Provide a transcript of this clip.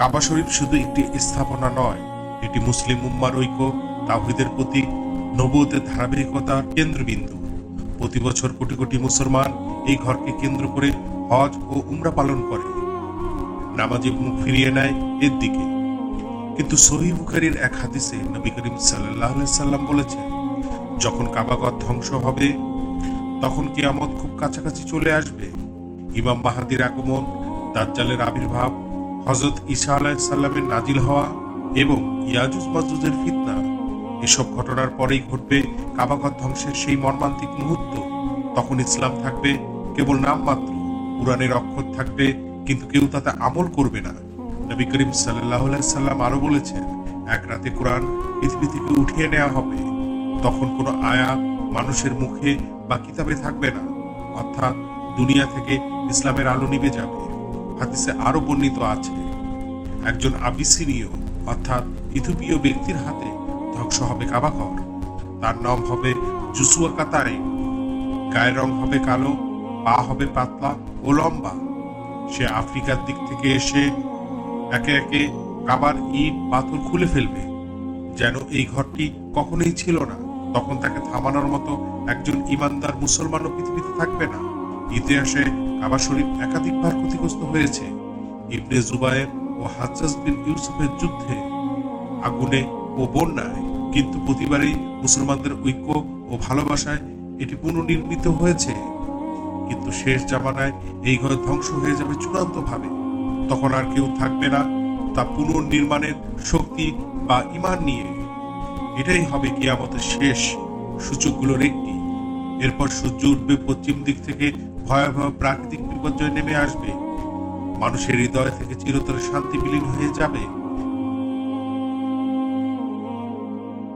কাবা শরীফ শুধু একটি স্থাপনা নয়, এটি মুসলিম উম্মার ঐক্য তাহিদের প্রতীক নবুয়তের ধারাবাহিকতার কেন্দ্রবিন্দু। প্রতি বছর কোটি কোটি মুসলমান এই ঘরকে কেন্দ্র করে হজ ও উমরা পালন করে। নামাজে মুখ ফিরিয়ে নেয় এর দিকে। কিন্তু সহি বুখারির এক হাদিসে নবী করিম সাল্লাহ সাল্লাম বলেছেন, যখন কাবাগর ধ্বংস হবে, তখন কিয়ামত খুব কাছাকাছি চলে আসবে। ইমাম মাহাদির আগমন, দাজ্জালের আবির্ভাব হজরত ঈসা আলাহিসাল্লামের নাজিল হওয়া এবং ইয়াজুজ মাজুজের ফিতনা, এসব ঘটনার পরেই ঘটবে কাবাগর ধ্বংসের সেই মর্মান্তিক মুহূর্ত। তখন ইসলাম থাকবে কেবল নামমাত্র, কোরআনের অক্ষর থাকবে, কিন্তু কেউ তাতে আমল করবে না। নবী করিম সাল্লাহ সাল্লাম আরও বলেছেন, এক রাতে কোরআন পৃথিবী থেকে উঠিয়ে নেওয়া হবে। তখন কোনো আয়া মানুষের মুখে বা কিতাবে থাকবে না। অর্থাৎ দুনিয়া থেকে ইসলামের আলো নিভে যাবে। হাদিসে আরও বর্ণিত আছে। একজন আবিসিনীয়, অর্থাৎ ইথিওপীয় ব্যক্তির হাতে ধ্বংস হবে কাবাঘর তার নাম হবে জুসুয়া কাতারে। গায়ের রং হবে কালো, পা হবে পাতলা ও লম্বা। সে আফ্রিকার দিক থেকে এসে একে একে কাবার ইট, পাথর খুলে ফেলবে। যেন এই ঘরটি কখনোই ছিল না। তখন তাকে থামানোর মতো একজন ইমানদার মুসলমানও পৃথিবীতে থাকবে না। ইতিহাসে কাবা শরীফ একাধিকবার ক্ষতিগ্রস্ত হয়েছে। ইবনে জুবায়ের ও হাজ্জাজ বিন ইউসুফের যুদ্ধে আগুনে ও বন্যায় কিন্তু প্রতিবারই মুসলমানদের ঐক্য ও ভালোবাসায় এটি পুনর্নির্মিত হয়েছে। কিন্তু শেষ জামানায় এই ঘর ধ্বংস হয়ে যাবে চূড়ান্ত ভাবে তখন আর কেউ থাকবে না তা পুনর্নির্মাণের শক্তি বা ইমান নিয়ে। এটাই হবে কিয়ামতের শেষ সূচকগুলোর একটি এরপর সূর্য উঠবে পশ্চিম দিক থেকে, ভয়াবহ প্রাকৃতিক বিপর্যয় নেমে আসবে। মানুষের হৃদয় থেকে চিরতরে শান্তি বিলীন হয়ে যাবে।